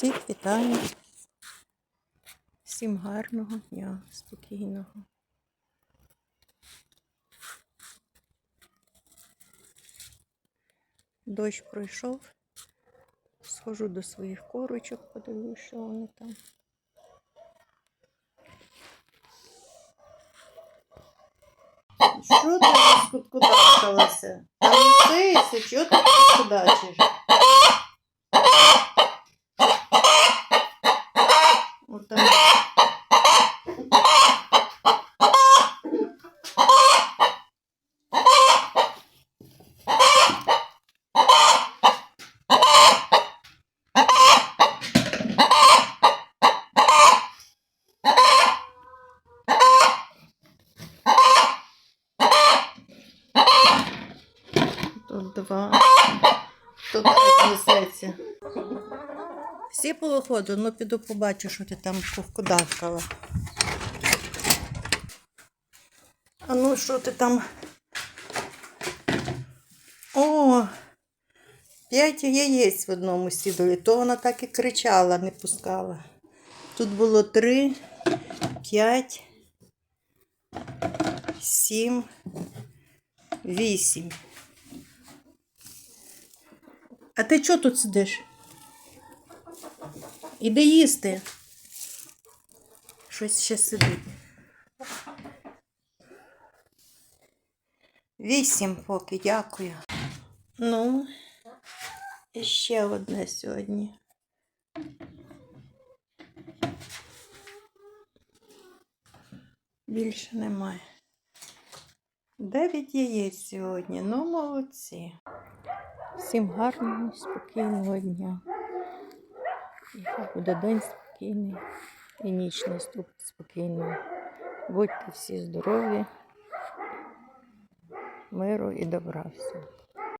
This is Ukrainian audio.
Всіх вітаю. Всім гарного дня, спокійного. Дощ пройшов. Схожу до своїх корочок, подивлюсь, що вони там. Що ти розкуткудачилася? Там лисися, чого ти кудачиш? Отам. Тут два. Тут. Всі повиходу, ну піду побачу, що ти там повкудахала. А ну, що ти там? О, п'ять яєць в одному сідолі. То вона так і кричала, не пускала. Тут було три, п'ять, сім, вісім. А ти чого тут сидиш? Іди їсти. Щось ще сидить. Вісім поки, дякую. Ну, і ще одне сьогодні. Більше немає. Дев'ять яєць сьогодні. Ну, молодці. Всім гарного, спокійного дня. Буде день спокійний і ніч наступить спокійною. Будьте всі здорові, миру і добра всім.